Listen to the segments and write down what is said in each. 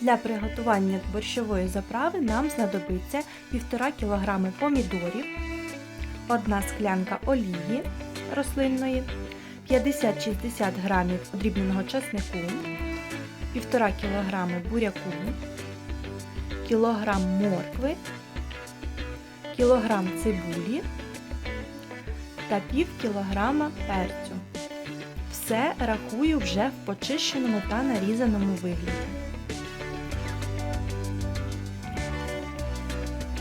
Для приготування борщової заправи нам знадобиться 1,5 кг помідорів, 1 склянка олії рослинної, 50-60 г подрібненого чеснику, 1,5 кг буряку, кілограм моркви, кілограм цибулі та пів кілограма перцю. Все рахую вже в почищеному та нарізаному вигляді.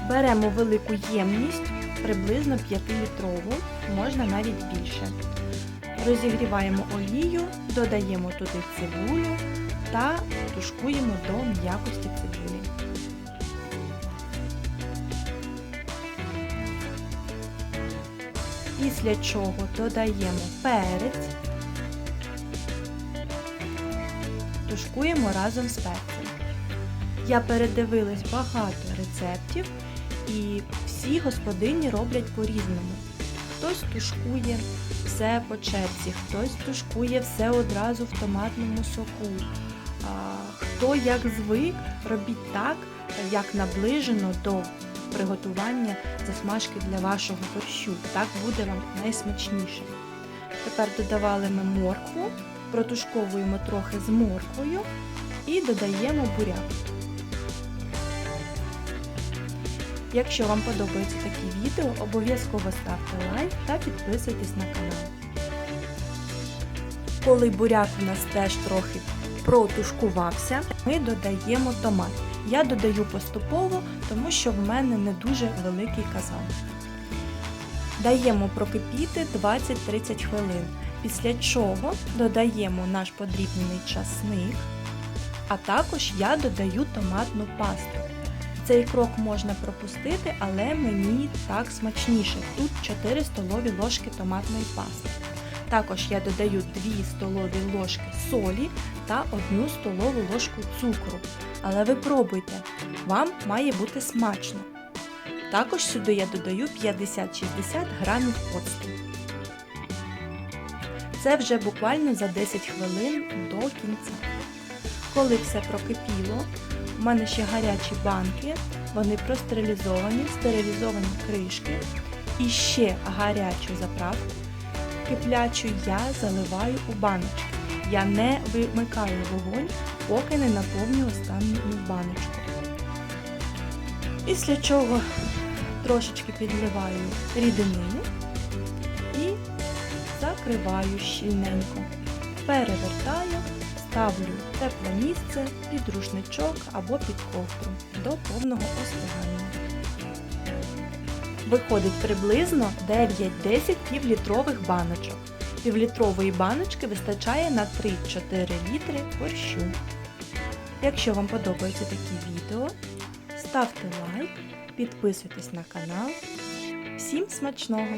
Беремо велику ємність, приблизно 5-літрову, можна навіть більше. Розігріваємо олію, додаємо туди цибулю та тушкуємо до м'якості цибулі. Після чого додаємо перець, тушкуємо разом з перцем. Я передивилась багато рецептів і всі господині роблять по-різному. Хтось тушкує все по черзі, хтось тушкує все одразу в томатному соку. Хто як звик, робіть так, як наближено до приготування засмажки для вашого борщу. Так буде вам найсмачніше. Тепер додавали ми моркву, протушковуємо трохи з морквою і додаємо буряк. Якщо вам подобаються такі відео, обов'язково ставте лайк та підписуйтесь на канал. Коли буряк у нас теж трохи протушкувався, ми додаємо томат. Я додаю поступово, тому що в мене не дуже великий казан. Даємо прокипіти 20-30 хвилин, після чого додаємо наш подрібнений часник, а також я додаю томатну пасту. Цей крок можна пропустити, але мені так смачніше. Тут 4 столові ложки томатної пасти. Також я додаю 2 столові ложки солі та 1 столову ложку цукру. Але ви пробуйте, вам має бути смачно. Також сюди я додаю 50-60 грамів оцту. Це вже буквально за 10 хвилин до кінця. Коли все прокипіло, у мене ще гарячі банки, вони простерилізовані, стерилізовані кришки. І ще гарячу заправку киплячу я заливаю у баночки. Я не вимикаю вогонь, поки не наповню останню баночку. Після чого трошечки підливаю рідини і закриваю щільненько. Перевертаю, ставлю тепле місце під рушничок або під ковдру до повного остигання. Виходить приблизно 9-10 півлітрових баночок. Півлітрової баночки вистачає на 3-4 літри борщу. Якщо вам подобаються такі відео, ставте лайк, підписуйтесь на канал. Всім смачного!